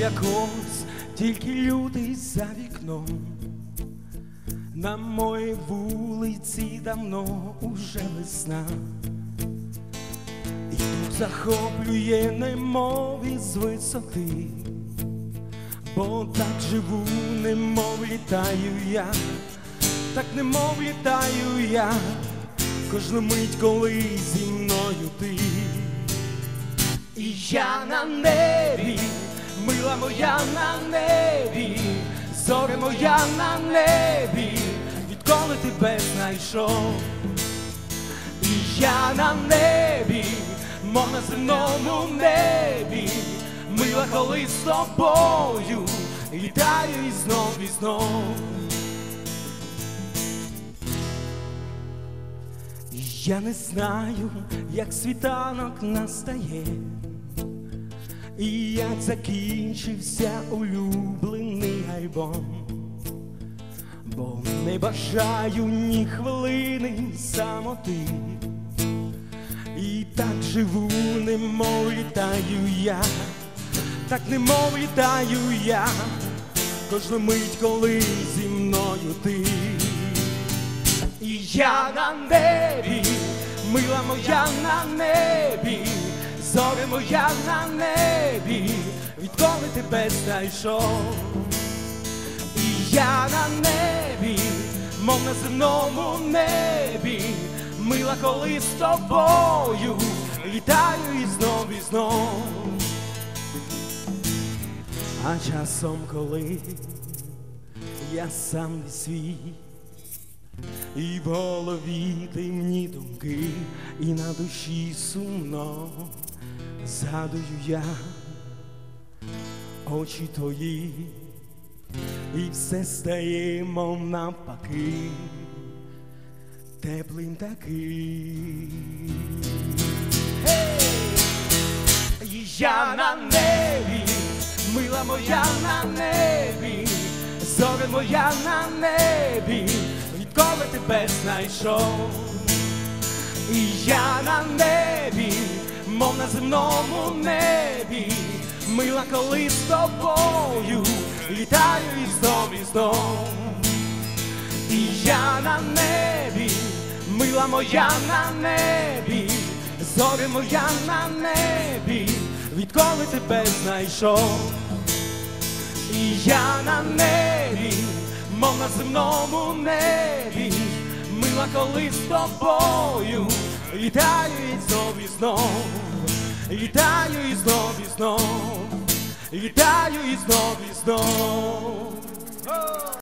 якось тільки люди за вікном. На моїй вулиці давно уже весна, і дух захоплює, немов із висоти, бо так живу, немов літаю я, так немов літаю я, кожну мить, коли зі мною ти. І я на небі, мила моя на небі, зоре моя на небі, відколи тебе знайшов. І я на небі, мов на земному небі, мила, коли з тобою, літаю і знов, і знов. Я не знаю, як світанок настає, і як закінчився улюблений альбом, бо не бажаю ні хвилини самоти, і так живу, немов літаю я, так немов літаю я, кожну мить, коли зі мною ти. І я на небі, мила моя на небі, зоре моя на небі, відколи тебе знайшов. І я на небі, мов на земному небі, мила, коли з тобою, літаю і знов, і знов. А часом, коли я сам не свій. І в голові темні думки, і на душі сумно згадую я очі твої, і все стає, мов навпаки, теплим таким. І Я на небі, мила моя на небі, зоре моя на небі, відколи тебе знайшов. І я на небі, мов на земному небі, мила, коли з тобою, літаю і знов, і знов. І я на небі, мила моя на небі, зоре моя на небі, відколи тебе знайшов. І я на небі, мов на земному небі, мила, коли з тобою, літаю і знов і знов, літаю і знов і знов, літаю і знов і знов.